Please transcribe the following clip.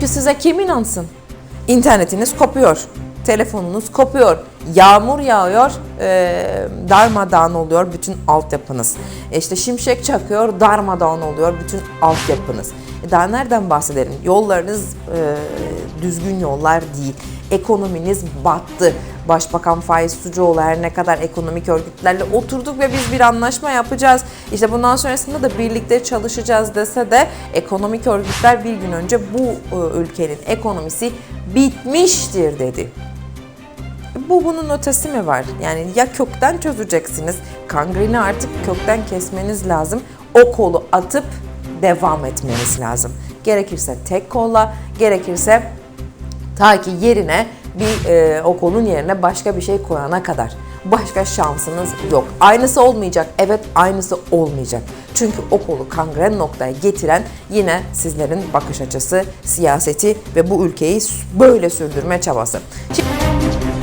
Ki size kim inansın? İnternetiniz kopuyor, telefonunuz kopuyor, yağmur yağıyor, e, darmadağın oluyor bütün altyapınız. E işte şimşek çakıyor, darmadağın oluyor bütün altyapınız. E daha nereden bahsedelim? Yollarınız e, düzgün yollar değil. Ekonominiz battı. Başbakan Faiz Sucuoğlu her ne kadar ekonomik örgütlerle oturduk ve biz bir anlaşma yapacağız. İşte bundan sonrasında da birlikte çalışacağız dese de ekonomik örgütler bir gün önce bu e, ülkenin ekonomisi bitmiştir dedi. Bu bunun ötesi mi var? Yani ya kökten çözeceksiniz, kangreni artık kökten kesmeniz lazım. O kolu atıp devam etmeniz lazım. Gerekirse tek kolla, gerekirse ta ki yerine bir e, o kolun yerine başka bir şey koyana kadar. Başka şansınız yok. Aynısı olmayacak. Evet aynısı olmayacak. Çünkü o kolu kangren noktaya getiren yine sizlerin bakış açısı, siyaseti ve bu ülkeyi böyle sürdürme çabası. Şimdi-